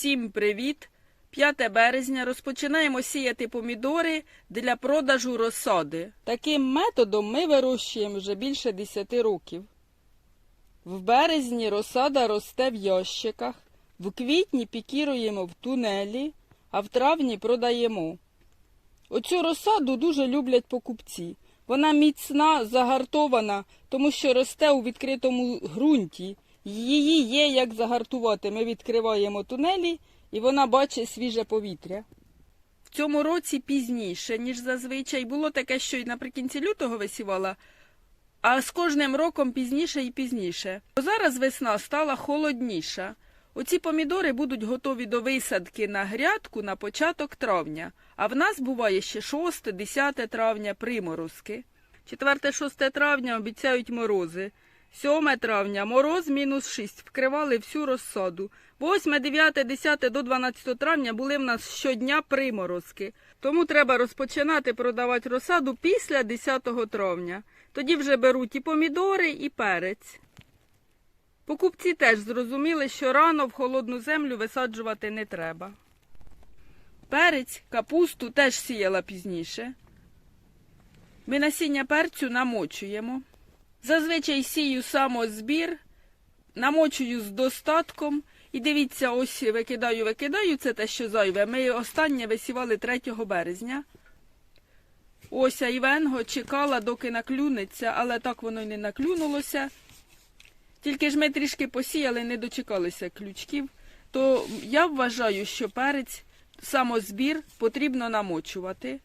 Всім привіт! 5 березня розпочинаємо сіяти помідори для продажу розсади. Таким методом ми вирощуємо вже більше 10 років. В березні розсада росте в ящиках, в квітні пікіруємо в тунелі, а в травні продаємо. Оцю розсаду дуже люблять покупці. Вона міцна, загартована, тому що росте у відкритому ґрунті. Її є як загартувати. Ми відкриваємо тунелі, і вона бачить свіже повітря. В цьому році пізніше, ніж зазвичай, було таке, що й наприкінці лютого висівала, а з кожним роком пізніше і пізніше. Бо зараз весна стала холодніша. Оці помідори будуть готові до висадки на грядку на початок травня, а в нас буває ще 6-10 травня приморозки. 4-6 травня обіцяють морози. 7 травня мороз мінус 6, вкривали всю розсаду. 8, 9, 10 до 12 травня були в нас щодня приморозки. Тому треба розпочинати продавати розсаду після 10 травня. Тоді вже беруть і помідори, і перець. Покупці теж зрозуміли, що рано в холодну землю висаджувати не треба. Перець, капусту теж сіяла пізніше. Ми насіння перцю намочуємо. Зазвичай сію самозбір, намочую з достатком. І дивіться, ось викидаю, викидаю, це те, що зайве. Ми останнє висівали 3 березня. Ось Айвенго чекала, доки наклюнеться, але так воно й не наклюнулося. Тільки ж ми трішки посіяли, не дочекалися ключків. То я вважаю, що перець самозбір потрібно намочувати.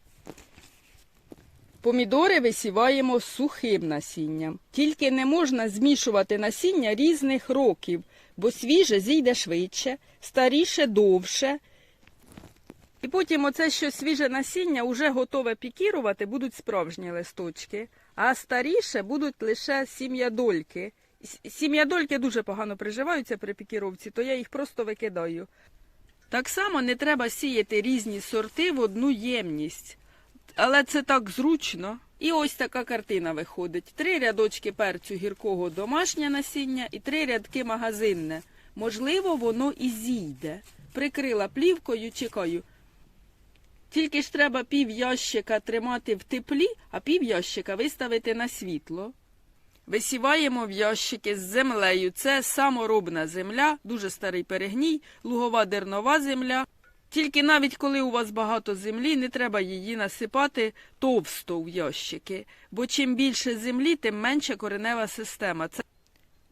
Помідори висіваємо сухим насінням. Тільки не можна змішувати насіння різних років, бо свіже зійде швидше, старіше довше. І потім оце, що свіже насіння вже готове пікірувати, будуть справжні листочки, а старіше будуть лише сім'ядольки. Сім'ядольки дуже погано приживаються при пікіровці, то я їх просто викидаю. Так само не треба сіяти різні сорти в одну ємність. Але це так зручно. І ось така картина виходить. Три рядочки перцю гіркого домашнє насіння і три рядки магазинне. Можливо, воно і зійде. Прикрила плівкою, чекаю. Тільки ж треба пів ящика тримати в теплі, а пів ящика виставити на світло. Висіваємо в ящики з землею. Це саморобна земля, дуже старий перегній, лугова дернова земля. Тільки навіть коли у вас багато землі, не треба її насипати товсто в ящики, бо чим більше землі, тим менша коренева система. Це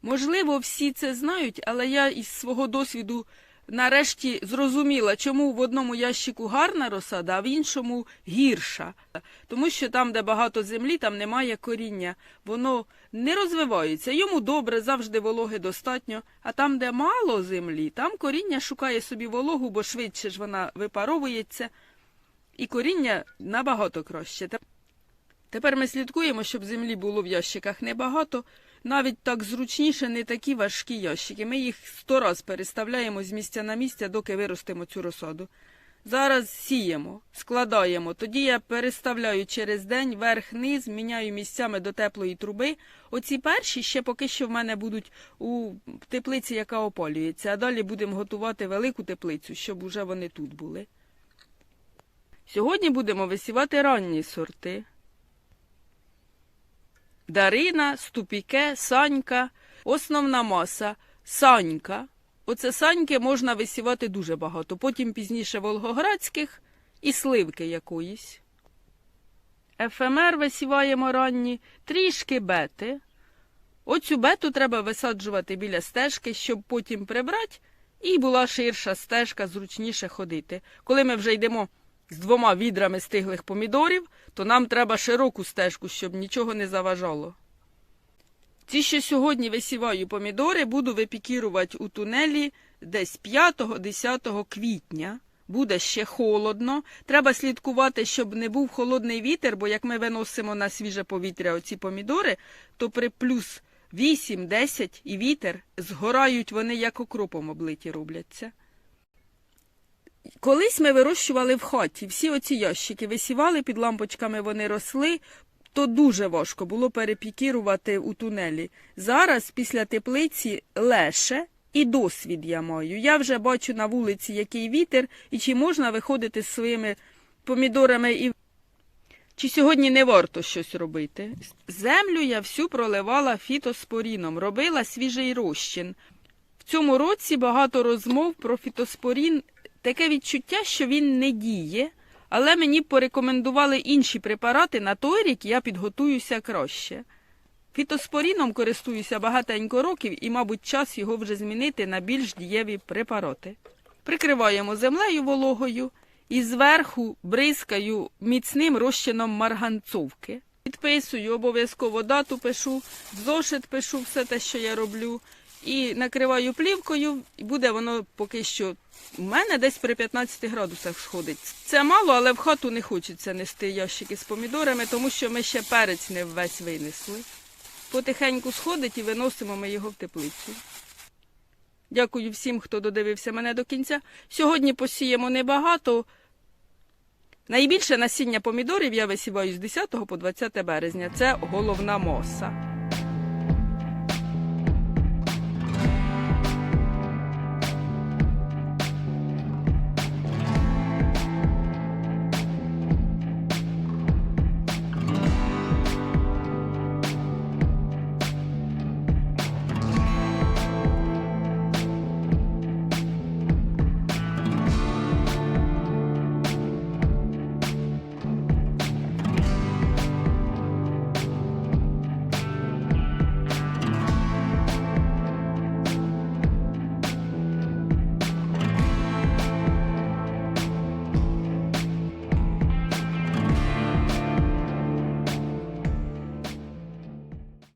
можливо, всі це знають, але я із свого досвіду нарешті зрозуміла, чому в одному ящику гарна розсада, а в іншому гірша. Тому що там, де багато землі, там немає коріння. Воно не розвивається. Йому добре, завжди вологи достатньо. А там, де мало землі, там коріння шукає собі вологу, бо швидше ж вона випаровується. І коріння набагато краще. Тепер ми слідкуємо, щоб землі було в ящиках небагато. Навіть так зручніше не такі важкі ящики. Ми їх сто раз переставляємо з місця на місце, доки виростимо цю розсаду. Зараз сіємо, складаємо. Тоді я переставляю через день верх-низ, міняю місцями до теплої труби. Оці перші ще поки що в мене будуть у теплиці, яка опалюється, а далі будемо готувати велику теплицю, щоб уже вони тут були. Сьогодні будемо висівати ранні сорти. Дарина, Ступіке, Санька. Основна маса Санька. Оце саньки можна висівати дуже багато. Потім пізніше волгоградських і сливки якоїсь. ефемер висіваємо ранні, трішки бети. Оцю бету треба висаджувати біля стежки, щоб потім прибрати, і була ширша стежка, зручніше ходити. Коли ми вже йдемо з двома відрами стиглих помідорів, то нам треба широку стежку, щоб нічого не заважало. Ці, що сьогодні висіваю помідори, буду випікірувати у тунелі десь 5-10 квітня. Буде ще холодно. Треба слідкувати, щоб не був холодний вітер, бо як ми виносимо на свіже повітря оці помідори, то при плюс 8-10 і вітер згорають вони, як окропом облиті робляться. Колись ми вирощували в хаті, всі оці ящики висівали під лампочками, вони росли, то дуже важко було перепікірувати у тунелі. Зараз, після теплиці, леше, І досвід я маю. Я вже бачу на вулиці, який вітер, і чи можна виходити з своїми помідорами і чи сьогодні не варто щось робити? Землю я всю проливала фітоспоріном, робила свіжий розчин. В цьому році багато розмов про фітоспорін. Таке відчуття, що він не діє, але мені порекомендували інші препарати. На той рік я підготуюся краще. Фітоспоріном користуюся багатенько років і, мабуть, час його вже змінити на більш дієві препарати. Прикриваємо землею вологою і зверху бризкаю міцним розчином марганцовки. Підписую обов'язково дату, пишу, зошит пишу все те, що я роблю, і накриваю плівкою, і буде воно поки що у мене десь при 15 градусах сходить. Це мало, але в хату не хочеться нести ящики з помідорами, тому що ми ще перець не весь винесли. Потихеньку сходить і виносимо ми його в теплицю. Дякую всім, хто додивився мене до кінця. Сьогодні посіємо небагато. Найбільше насіння помідорів я висіваю з 10 по 20 березня. Це головна маса.